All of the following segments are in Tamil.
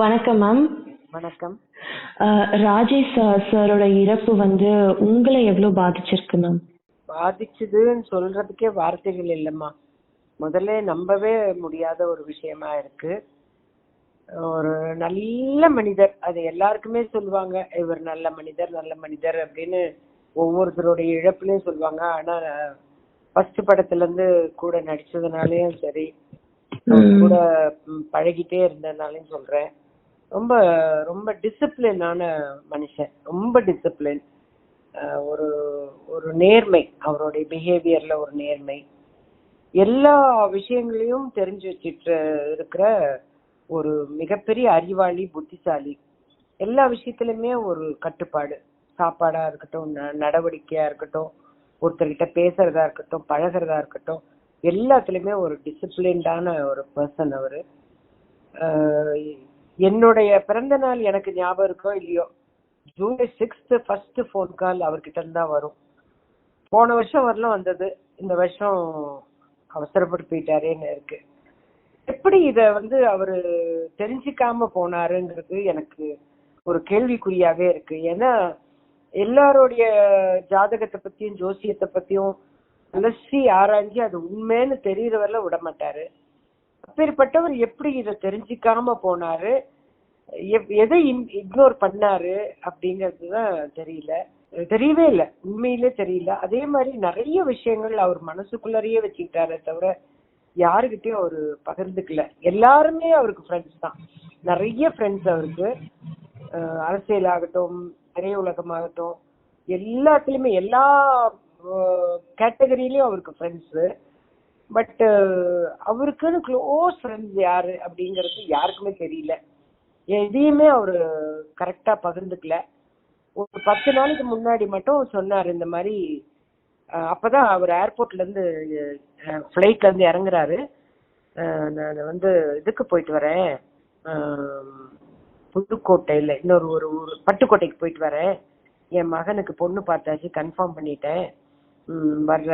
வணக்கம் மேம் வணக்கம். ராஜேஷ் சாரோட இறப்பு வந்து உங்களை எவ்வளவு பாதிச்சிருக்கு மேம் பாதிச்சதுன்னு சொல்றதுக்கே வார்த்தைகள் இல்லைம்மா. முதல்ல நம்பவே முடியாத ஒரு விஷயமா இருக்கு. ஒரு நல்ல மனிதர் அது எல்லாருக்குமே சொல்லுவாங்க இவர் நல்ல மனிதர் நல்ல மனிதர் அப்படின்னு ஒவ்வொருத்தருடைய இழப்புலயும் சொல்லுவாங்க. ஆனா ஃபர்ஸ்ட் படத்துல இருந்து கூட நடிச்சதுனாலயும் சரி கூட பழகிட்டே இருந்ததுனாலயும் சொல்றேன். ரொம்ப ரொம்ப டிசிப்ளினான மனுஷன். ரொம்ப டிசிப்ளின் ஒரு ஒரு நேர்மை. அவருடைய பிஹேவியர்ல ஒரு நேர்மை. எல்லா விஷயங்களையும் தெரிஞ்சு வச்சிட்டு இருக்கிற ஒரு மிகப்பெரிய அறிவாளி புத்திசாலி. எல்லா விஷயத்திலுமே ஒரு கட்டுப்பாடு. சாப்பாடா இருக்கட்டும் ந- நடவடிக்கையா இருக்கட்டும் ஒருத்தர்கிட்ட பேசுறதா இருக்கட்டும் பழகிறதா இருக்கட்டும் எல்லாத்துலயுமே ஒரு டிசிப்ளின்டான ஒரு பர்சன் அவரு. என்னுடைய பிறந்த நாள் எனக்கு ஞாபகம் இருக்கோ இல்லையோ July sixth first phone call அவர்கிட்ட இருந்து வரும். போன வருஷம் வரலாம் வந்தது. இந்த வருஷம் அவசரப்பட்டு போயிட்டாரேன்னு இருக்கு. எப்படி இத வந்து அவரு தெரிஞ்சுக்காம போனாருங்கிறது எனக்கு ஒரு கேள்விக்குறியாவே இருக்கு. ஏன்னா எல்லாருடைய ஜாதகத்தை பத்தியும் ஜோசியத்தை பத்தியும் அலசி ஆராய்ஞ்சு அது உண்மைன்னு தெரியற வரல விட மாட்டாரு அப்பேற்பட்டவர் எப்படி இதை தெரிஞ்சுக்காம போனாரு? எப்- எதை இக்னோர் பண்ணாரு அப்படிங்கிறது தான் தெரியல. தெரியவே இல்லை. உண்மையிலே தெரியல. அதே மாதிரி நிறைய விஷயங்கள் அவர் மனசுக்குள்ளறையே வச்சுக்கிட்டாரே தவிர யாருகிட்டயும் அவரு பகிர்ந்துக்கல. எல்லாருமே அவருக்கு ஃப்ரெண்ட்ஸ் தான். நிறைய ஃப்ரெண்ட்ஸ் அவருக்கு. அரசியல் ஆகட்டும் திரையுலகமாகட்டும் எல்லாத்துலயுமே எல்லா கேட்டகரியிலயும் அவருக்கு ஃப்ரெண்ட்ஸு பட் uh, அவருக்குன்னு க்ளோஸ் ஃப்ரெண்ட்ஸ் யாரு அப்படிங்கிறது யாருக்குமே தெரியல. எதையுமே அவரு கரெக்டா பகிர்ந்துக்கல. ஒரு பத்து நாளைக்கு முன்னாடி மட்டும் சொன்னார் இந்த மாதிரி அஹ், அப்பதான் அவர் ஏர்போர்ட்ல இருந்து ஃபிளைட்ல இருந்து இறங்குறாரு. நான் வந்து இதுக்கு போயிட்டு வரேன். அஹ், புதுக்கோட்டையில இன்னொரு ஒரு ஊர் பட்டுக்கோட்டைக்கு போயிட்டு வரேன். என் மகனுக்கு பொண்ணு பார்த்தாச்சு கன்ஃபார்ம் பண்ணிட்டேன். வர்ற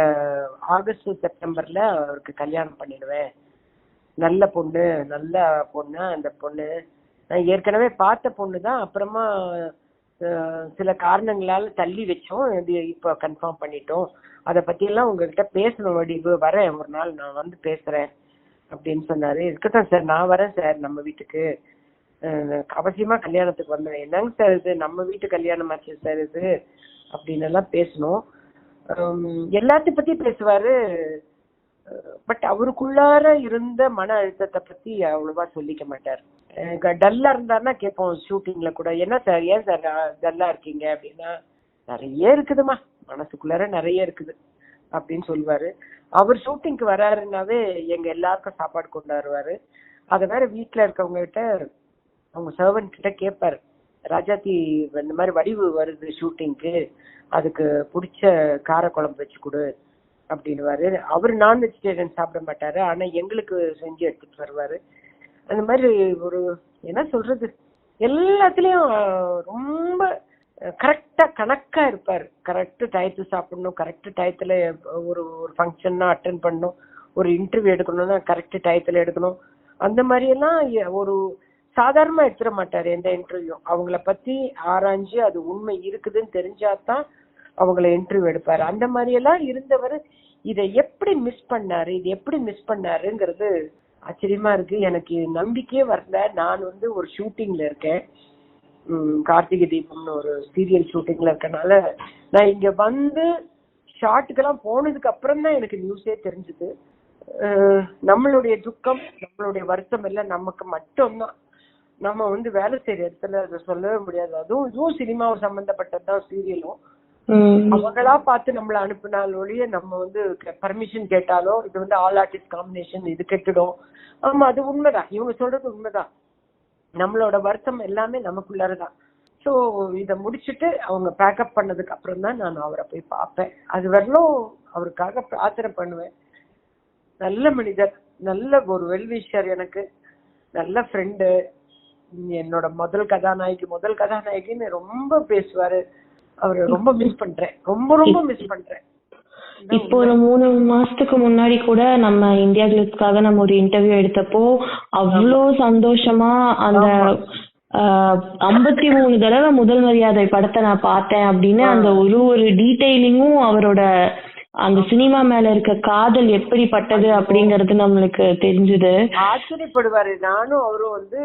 ஆகஸ்ட் செப்டம்பர்ல அவருக்கு கல்யாணம் பண்ணிடுவேன். நல்ல பொண்ணு நல்ல பொண்ணு அந்த பொண்ணு. நான் ஏற்கனவே பார்த்த பொண்ணு தான். அப்புறமா சில காரணங்களால தள்ளி வச்சோம். இது இப்போ கன்ஃபார்ம் பண்ணிட்டோம். அதை பற்றியெல்லாம் உங்ககிட்ட பேசணும். வடிவு வரேன். ஒரு நாள் நான் வந்து பேசுகிறேன் அப்படின்னு சொன்னார். இருக்கட்டும் சார். நான் வரேன் சார் நம்ம வீட்டுக்கு. அவசியமாக கல்யாணத்துக்கு வந்தேன். என்னங்க சார் இது? நம்ம வீட்டு கல்யாணம் ஆச்சு சார் இது? அப்படின்னு எல்லாம் பேசணும். எல்லாத்த எல்லாத்தையும் பத்தி பேசுவாரு. பட் அவருக்குள்ளார இருந்த மன அழுத்தத்தை பத்தி அவ்வளவா சொல்லிக்க மாட்டார். டல்லா இருந்தாருன்னா கேட்போம் ஷூட்டிங்ல கூட. என்ன சார் ஏன் சார் டல்லா இருக்கீங்க? அப்படின்னா நிறைய இருக்குதுமா மனசுக்குள்ளார நிறைய இருக்குது. அப்படின்னு சொல்லுவாரு. அவர் ஷூட்டிங்க்கு வராருன்னாவே எங்க எல்லாருக்கும் சாப்பாடு கொண்டாடுவார் அதை வேற வீட்டுல இருக்கவங்க கிட்ட அவங்க சர்வன் கிட்ட கேட்பாரு. ராஜாத்தி இந்த மாதிரி வடிவு வருது ஷூட்டிங்க்கு அதுக்கு பிடிச்ச கார குழம்பு வச்சு கொடு அப்படின்னுவாரு. அவர் நான் வெஜிடேரியன் சாப்பிட மாட்டாரு. ஆனா எங்களுக்கு செஞ்சு எடுத்துட்டு வருவாரு. அந்த மாதிரி ஒரு என்ன சொல்றது? எல்லாத்துலயும் ரொம்ப கரெக்டா கணக்கா இருப்பாரு. கரெக்ட் டயத்து சாப்பிடணும் கரெக்ட் டயத்துல ஒரு ஒரு ஃபங்க்ஷன்னா அட்டன் பண்ணணும் ஒரு இன்டர்வியூ எடுக்கணும்னா கரெக்ட் டயத்துல எடுக்கணும். அந்த மாதிரி எல்லாம் ஒரு சாதாரணமா எடுத்துட மாட்டாரு எந்த இன்டர்வியூ அவங்கள பத்தி ஆராய்ஞ்சு அது உண்மை இருக்குதுன்னு தெரிஞ்சாதான் அவங்கள இன்டர்வியூ எடுப்பாரு. அந்த மாதிரி எல்லாம் இருந்தவர் இதை எப்படி மிஸ் பண்ணாரு இது எப்படி மிஸ் பண்ணாருங்கிறது ஆச்சரியமா இருக்கு. எனக்கு நம்பிக்கையே வரல. நான் வந்து ஒரு ஷூட்டிங்ல இருக்கேன். உம் கார்த்திகை தீபம்னு ஒரு சீரியல் ஷூட்டிங்ல இருக்கனால நான் இங்க வந்து ஷார்ட்டுக்கெல்லாம் போனதுக்கு அப்புறம் தான் எனக்கு நியூஸே தெரிஞ்சது. நம்மளுடைய துக்கம் நம்மளுடைய வருத்தம் எல்லாம் நமக்கு மட்டும்தான். நம்ம வந்து வேலை செய்யற இடத்துல அதை சொல்லவே முடியாது. அதுவும் இதுவும் சினிமாவை சம்பந்தப்பட்டது தான் சீரியலும். அவங்களா பார்த்து நம்மள அனுப்பினால் ஒழிய நம்ம வந்து பர்மிஷன் கேட்டாலோ இது வந்து ஆல் ஆர்டிஸ்ட் காம்பினேஷன் இது கெட்டுடும். ஆமா அது உண்மைதான். இவங்க சொல்றது உண்மைதான். நம்மளோட வருத்தம் எல்லாமே நமக்குள்ளாரதான். சோ இத முடிச்சிட்டு அவங்க பேக்கப் பண்ணதுக்கு அப்புறம் தான் நான் அவரை போய் பார்ப்பேன். அது வரலும் அவருக்காக பிரார்த்தனை பண்ணுவேன். நல்ல மனிதர் நல்ல ஒரு வெல்விஷர் எனக்கு நல்ல ஃப்ரெண்டு என்னோட முதல் கதாநாயகி முதல் கதாநாயகின்னு ரொம்ப பேசுவாரு. அவரை ரொம்ப மிஸ் பண்றேன். ரொம்ப ரொம்ப மிஸ் பண்றேன். இப்போ ஒரு மூணு மாசத்துக்கு முன்னாடி கூட நம்ம இந்தியா கிளிப்ஸ்க்காக நம்ம ஒரு இன்டர்வியூ எடுத்தப்போ அவ்வளோ சந்தோஷமா அந்த ஐம்பத்தி மூணு தடவை முதல் மரியாதை படத்தை நான் பார்த்தேன் அப்படின்னு அந்த ஒரு ஒரு டீடைலிங்கும் அவரோட அந்த சினிமா மேல இருக்க காதல் எப்படிப்பட்டது அப்படிங்கறது நம்மளுக்கு தெரிஞ்சது. ஆச்சரியப்படுவாரு. நானும் அவரும் வந்து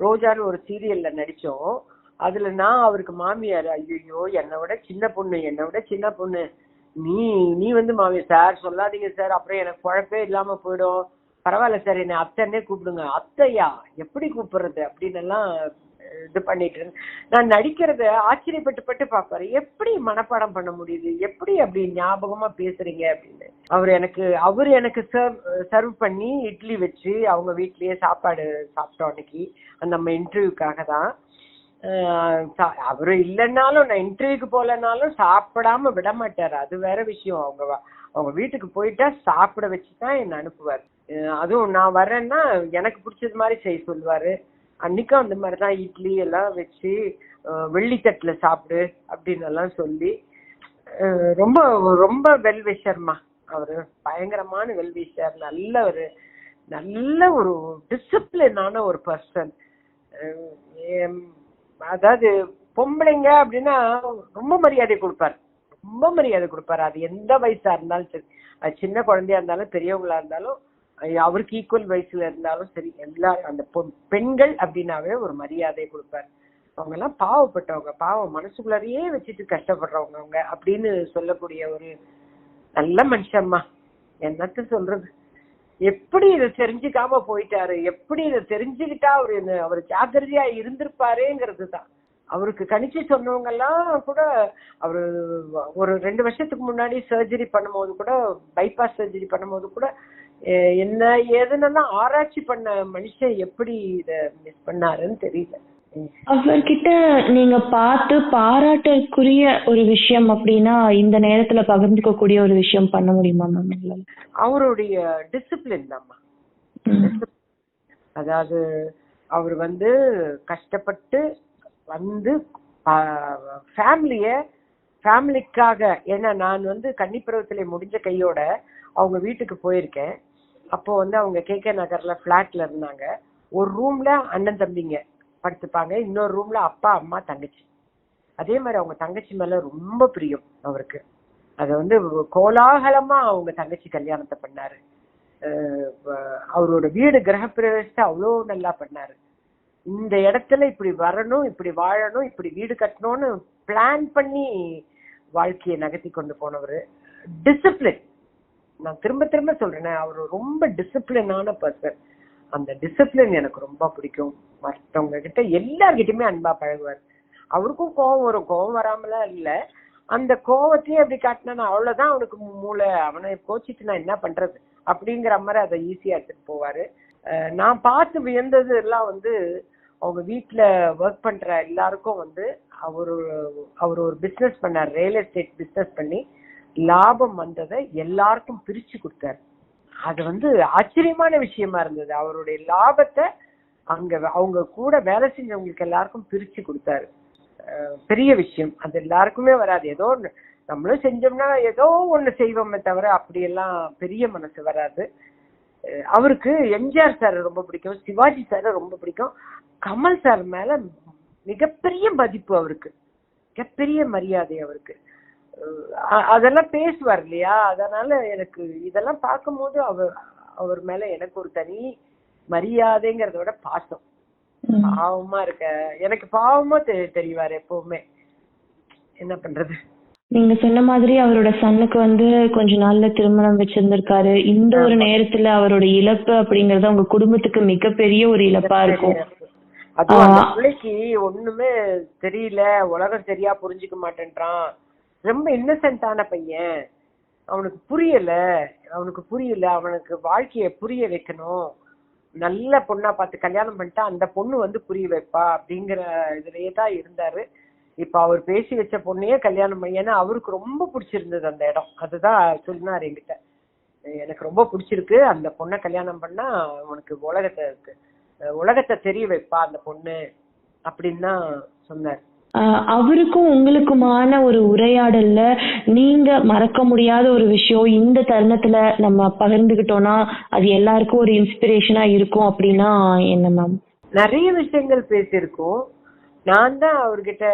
ரோஜான்னு ஒரு சீரியல்ல நடிச்சோம். அதுல நான் அவருக்கு மாமியார். ஐயோ என்னை விட சின்ன பொண்ணு என்னை விட சின்ன பொண்ணு. நீ நீ வந்து மாமியார். சார் சொல்லாதீங்க சார். அப்புறம் எனக்கு குழப்பே இல்லாம போயிடும். பரவாயில்ல சார் என்னை அத்தைன்னே கூப்பிடுங்க. அத்தையா? எப்படி கூப்பிடுறது? அப்படின்னு எல்லாம் இது பண்ணிட்டு இருந்தேன். நான் நடிக்கிறத ஆச்சரியப்பட்டு பட்டு பார்ப்பாரு எப்படி மனப்பாடம் பண்ண முடியுது? எப்படி அப்படி ஞாபகமா பேசுறீங்க அப்படின்னு. அவர் எனக்கு அவர் எனக்கு சர்வ் சர்வ் பண்ணி இட்லி வச்சு அவங்க வீட்லயே சாப்பாடு சாப்பிட்டோம் அன்னைக்கு. அந்த நம்ம இன்டர்வியூக்காக தான். சா- அவரு இல்லைன்னாலும் நான் இன்டர்வியூக்கு போலனாலும் சாப்பிடாம விட மாட்டாரு. அது வேற விஷயம். அவங்க அவங்க வீட்டுக்கு போயிட்டா சாப்பிட வச்சு தான் என்ன அனுப்புவார். அதுவும் நான் வரேன்னா எனக்கு பிடிச்சது மாதிரி செய்ய சொல்லுவாரு. அன்னைக்கும் அந்த மாதிரி தான் இட்லி எல்லாம் வச்சு அஹ் வெள்ளித்தட்டுல சாப்பிடு அப்படின்னு எல்லாம் சொல்லி ரொம்ப ரொம்ப வெல்விஷர்மா அவரு. பயங்கரமான வெல்விஷர் நல்ல ஒரு நல்ல ஒரு டிசிப்ளினான ஒரு பர்சன் அதாவது பொம்பளைங்க அப்படின்னா ரொம்ப மரியாதை கொடுப்பார். ரொம்ப மரியாதை கொடுப்பாரு. அது எந்த வயசா இருந்தாலும் சரி. அது சின்ன குழந்தையா இருந்தாலும் பெரியவங்களா இருந்தாலும் அவருக்கு ஈக்குவல் வயசுல இருந்தாலும் சரி எல்லா அந்த பெண்கள் அப்படின்னாவே ஒரு மரியாதை கொடுப்பாரு. அவங்க எல்லாம் பாவப்பட்டவங்க பாவம் மனசுக்குள்ளாரையே வச்சுட்டு கஷ்டப்படுறவங்க அவங்க அப்படின்னு சொல்லக்கூடிய ஒரு நல்ல மனுஷம்மா என்னத்த சொல்றது? எப்படி இதை தெரிஞ்சுக்காம போயிட்டாரு? எப்படி இதை தெரிஞ்சுக்கிட்டா அவரு என்ன- அவர் ஜாக்கிரதையா இருந்திருப்பாருங்கிறது தான். அவருக்கு கணிச்சு சொன்னவங்க எல்லாம் கூட அவரு ஒரு ரெண்டு வருஷத்துக்கு முன்னாடி சர்ஜரி பண்ணும்போது கூட பைபாஸ் சர்ஜரி பண்ணும்போது கூட என்ன ஏதுன்னெல்லாம் ஆராய்ச்சி பண்ண மனுஷன் எப்படி இத மிஸ் பண்ணாருன்னு தெரியல. அவர்கிட்ட நீங்க பார்த்து பாராட்டக்கூடிய ஒரு விஷயம் அப்படின்னா இந்த நேரத்துல பகிர்ந்துக்க கூடிய ஒரு விஷயம் பண்ண முடியுமா மேம் அவருடைய டிசிப்ளின் தான்மா. அதாவது அவர் வந்து கஷ்டப்பட்டு வந்து ஃபேமிலிய ஃபேமிலிக்காக ஏன்னா நான் வந்து கன்னிப்பருவத்திலே முடிஞ்ச கையோட அவங்க வீட்டுக்கு போயிருக்கேன் அப்போ வந்து அவங்க கே கே நகர்ல பிளாட்ல இருந்தாங்க. ஒரு ரூம்ல அண்ணன் தம்பிங்க படுத்துப்பாங்க. இன்னொரு ரூம்ல அப்பா அம்மா தங்கச்சி. அதே மாதிரி அவங்க தங்கச்சி மேல ரொம்ப பிரியம் அவருக்கு. அதை வந்து கோலாகலமா அவங்க தங்கச்சி கல்யாணத்தை பண்ணாரு. அவரோட வீடு கிரகப்பிரவேசத்தை அவ்வளோ நல்லா பண்ணாரு. இந்த இடத்துல இப்படி வரணும் இப்படி வாழணும் இப்படி வீடு கட்டணும்னு பிளான் பண்ணி வாழ்க்கையை நகர்த்தி கொண்டு போனவர். டிசிப்ளின் நான் திரும்ப திரும்ப சொல்றேனே அவர் ரொம்ப டிசிப்ளினான பர்சன் அந்த டிசிப்ளின் எனக்கு ரொம்ப பிடிக்கும். மற்றவங்க கிட்ட எல்லார்கிட்டயுமே அன்பா பழகுவார். அவருக்கும் கோவம் வரும். கோவம் வராமலாம் இல்ல. அந்த கோவத்தையே அப்படி காட்டினா அவ்வளவுதான் அவனுக்கு மூளை. அவனை கோச்சிட்டு நான் என்ன பண்றது? அப்படிங்கிற மாதிரி அதை ஈஸியா எடுத்துட்டு போவாரு. நான் பார்த்து வியந்தது எல்லாம் வந்து அவங்க வீட்ல ஒர்க் பண்ற எல்லாருக்கும் வந்து அவரு அவர் ஒரு பிசினஸ் பண்ணார். ரியல் எஸ்டேட் பிசினஸ் பண்ணி லாபம் வந்ததை எல்லாருக்கும் பிரிச்சு கொடுத்தாரு. அது வந்து ஆச்சரியமான விஷயமா இருந்தது. அவருடைய லாபத்தை அங்க அவங்க கூட வேலை செஞ்சவங்களுக்கு எல்லாருக்கும் பிரிச்சு கொடுத்தாரு. அஹ் பெரிய விஷயம். அது எல்லாருக்குமே வராது. ஏதோ நம்மளும் செஞ்சோம்னா ஏதோ ஒண்ணு செய்வோமே தவிர அப்படியெல்லாம் பெரிய மனசு வராது. அவருக்கு எம்ஜிஆர் சார் ரொம்ப பிடிக்கும் சிவாஜி சார் ரொம்ப பிடிக்கும். கமல் சார் மேல மிகப்பெரிய மதிப்பு அவருக்கு. மிகப்பெரிய மரியாதை அவருக்கு. அதெல்லாம் பேசுவார் இல்லையா? அதனால எனக்கு இதெல்லாம் பார்க்கும்போது அவர் அவர் மேல எனக்கு ஒரு தனி மரியாதைங்கிறத விட பாசம். பாவமா இருக்க. எனக்கு பாவமா தெரிவாரு எப்பவுமே. என்ன பண்றது? நீங்க சொன்ன மாதிரி அவரோட சன்னுக்கு வந்து கொஞ்ச நாள்ல திருமணம் வச்சிருந்திருக்காரு. இந்த ஒரு நேரத்துல அவரோட இழப்பு அப்படிங்கறது உங்க குடும்பத்துக்கு மிகப்பெரிய ஒரு இழப்பா இருக்கும். அதுவும் அந்த. பிள்ளைக்கு ஒண்ணுமே தெரியல. உலகம் சரியா புரிஞ்சுக்க மாட்டேன்றான். ரொம்ப இன்னசென்ட்டான பையன். அவனுக்கு புரியல. அவனுக்கு புரியல. அவனுக்கு வாழ்க்கைய புரிய வைக்கணும். நல்ல பொண்ணா பார்த்து கல்யாணம் பண்ணிட்டா அந்த பொண்ணு வந்து புரிய வைப்பா அப்படிங்கிற இதுலயே தான் இருந்தாரு. இப்ப அவர் பேசி வச்ச பொண்ணையே கல்யாணம் பண்ணி ஏன்னா அவருக்கு ரொம்ப பிடிச்சிருந்தது அந்த இடம். அதுதான் சொன்னார் என்கிட்ட. எனக்கு ரொம்ப பிடிச்சிருக்கு. அந்த பொண்ணை கல்யாணம் பண்ணா உனக்கு உலகத்தை உலகத்தை தெரிய வைப்பா அந்த பொண்ணு அப்படின்னு தான் சொன்னார். அவருக்கும் உங்களுக்குமான ஒரு உரையாடல்ல நீங்க மறக்க முடியாத ஒரு விஷயம் இந்த தருணத்துல நம்ம பகிர்ந்துகிட்டோம்னா அது எல்லாருக்கும் ஒரு இன்ஸ்பிரேஷனா இருக்கும் அப்படின்னா என்ன மேம் நிறைய விஷயங்கள் பேசியிருக்கோம். நான் தான் அவர்கிட்ட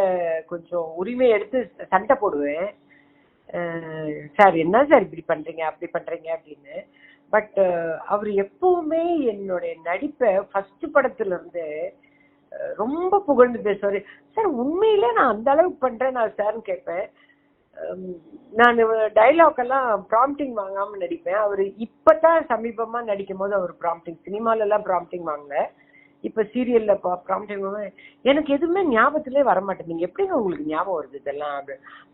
கொஞ்சம் உரிமை எடுத்து சண்டை போடுவேன். சார் என்ன சார் இப்படி பண்றீங்க அப்படி பண்றீங்க அப்படின்னு. பட் அவர் எப்பவுமே என்னுடைய நடிப்பை ஃபர்ஸ்ட் படத்துல இருந்து ரொம்ப புகழ்ந்து பேசுவாரு. சார் உண்மையிலே நான் அந்த அளவுக்கு பண்றேன் நான் சார்னு கேட்பேன். நான் டைலாக் எல்லாம் ப்ராம்ப்டிங் வாங்காம நடிப்பேன். அவர் இப்பதான் சமீபமா நடிக்கும் போது அவர் ப்ராம்ப்டிங் சினிமால எல்லாம் ப்ராம்ப்டிங் வாங்கல. இப்ப சீரியல்ல ப்ராம்ப்டிங் எனக்கு எதுவுமே ஞாபகத்திலே வர மாட்டேங்குது எப்படிங்க உங்களுக்கு ஞாபகம் வருது இதெல்லாம்?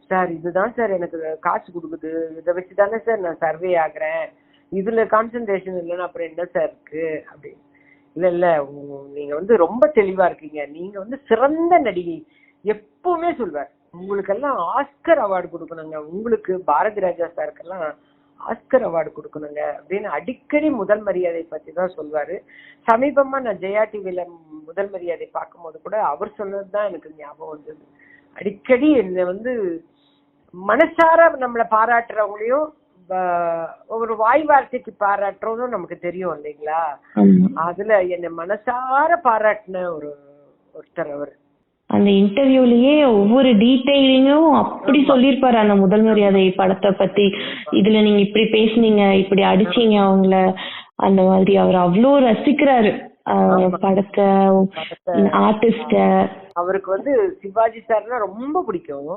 சார் இதுதான் சார் எனக்கு காசு கொடுக்குது. இதை வச்சு தானே சார் நான் சர்வே ஆகுறேன். இதுல கான்சென்ட்ரேஷன் இல்லைன்னா அப்புறம் என்ன சார் இருக்கு? அப்படி. இல்ல இல்ல நீங்க வந்து ரொம்ப தெளிவா இருக்கீங்க. நீங்க வந்து சிறந்த நடிகை எப்பவுமே சொல்வார். உங்களுக்கெல்லாம் ஆஸ்கர் அவார்டு கொடுக்கணுங்க. உங்களுக்கு பாரதி ராஜா சாருக்கெல்லாம் ஆஸ்கர் அவார்டு கொடுக்கணுங்க அப்படின்னு அடிக்கடி முதல் மரியாதை பத்தி தான் சொல்வாரு. சமீபமா நான் ஜெயா டிவில முதல் மரியாதை பார்க்கும்போது கூட அவர் சொன்னதுதான் எனக்கு ஞாபகம் வந்தது. அடிக்கடி என்னை வந்து மனசார நம்மளை பாராட்டுறவங்களையும் ஒரு வாய் வார்த்தைக்கு பாராட்டுறதும் நமக்கு தெரியும் இல்லைங்களா? அதுல என்னை மனசார பாராட்டின ஒரு ஒருத்தர் அவர். அந்த இன்டர்வியூலயே ஒவ்வொரு டீடைலிங்கும் அப்படி சொல்லியிருப்பாரு அந்த முதல் மரியாதை படத்தை பத்தி. இதுல நீங்க இப்படி பேசுனீங்க இப்படி அடிச்சீங்க அவங்கள. அந்த மாதிரி அவர் அவ்வளோ ரசிக்கிறாரு. படத்தை ஆர்டிஸ்ட அவருக்கு வந்து சிவாஜி சார்னா ரொம்ப பிடிக்கும்.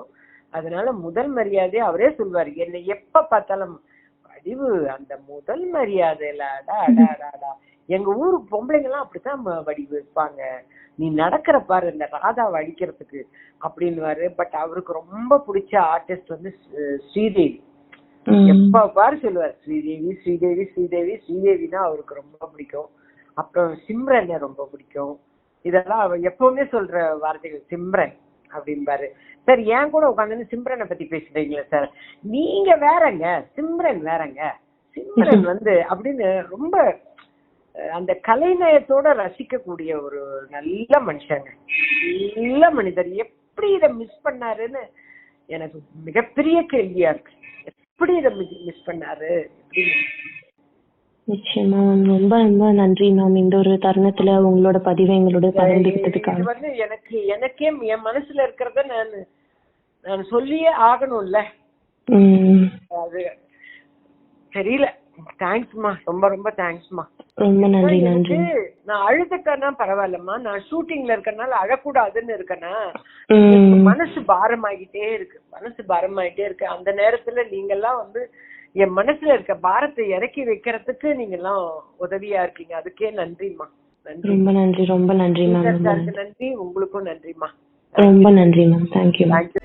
அதனால முதல் மரியாதை அவரே சொல்வாரு. என்னை எப்ப பார்த்தாலும் வடிவு அந்த முதல் மரியாதையில அடா அடா அடா, அடா. எங்க ஊர் பொம்பளைங்க எல்லாம் அப்படித்தான் வடிவு இருப்பாங்க நீ நடக்கிற பாரு இந்த ராதாவை அடிக்கிறதுக்கு அப்படின்னுவாரு. பட் அவருக்கு ரொம்ப பிடிச்ச ஆர்டிஸ்ட் வந்து ஸ்ரீ- ஸ்ரீதேவி. எப்ப பாரு சொல்லுவார் ஸ்ரீதேவி ஸ்ரீதேவி ஸ்ரீதேவி ஸ்ரீதேவினா அவருக்கு ரொம்ப பிடிக்கும். அப்புறம் சிம்ரனை ரொம்ப பிடிக்கும். இதெல்லாம் அவர் எப்பவுமே சொல்ற வார்த்தைகள் சிம்ரன். அப்படிம்பாரு. சார் ஏன் கூட உட்காந்து சிம்ரனை பத்தி பேசுறீங்களா சார்? நீங்க வேறங்க சிம்ரன் வேறங்க. சிம்ரன் வந்து அப்படின்னு ரொம்ப அந்த கலைநயத்தோட ரசிக்கக்கூடிய ஒரு நல்ல மனுஷங்க. நல்ல மனிதர். எப்படி இதை மிஸ் பண்ணாருன்னு எனக்கு மிகப்பெரிய கேள்வியா இருக்கு. எப்படி இதை மிஸ் பண்ணாரு? அப்படின்னு நிச்சயமா மேம் ரொம்ப ரொம்ப நன்றி மேம் இந்த ஒரு தருணத்துல உங்களோட பதிவை எங்களோட பகிர்ந்துக்கிட்டதுக்காக இது வந்து எனக்கு எனக்கே என் மனசுல இருக்கிறத நான் நான் சொல்லியே ஆகணும்ல. அது தெரியல. தேங்க்ஸ்மா ரொம்ப ரொம்ப தேங்க்ஸ்மா ரொம்ப நன்றி நன்றி. நான் அழுதுட்டேன்னா பரவாயில்லம்மா. நான் ஷூட்டிங்ல இருக்கறனால அழக்கூடாதுன்னு இருக்கேனா மனசு பாரமாகிட்டே இருக்கு. மனசு பாரமாயிட்டே இருக்கு. அந்த நேரத்துல நீங்க எல்லாம் வந்து என் மனசுல இருக்க பாரத்தை இறக்கி வைக்கிறதுக்கு நீங்க எல்லாம் உதவியா இருக்கீங்க. அதுக்கே நன்றிம்மா. நன்றி. ரொம்ப நன்றி ரொம்ப நன்றி மேம். நன்றி உங்களுக்கும் நன்றிம்மா. ரொம்ப நன்றி மேம். Thank you thank you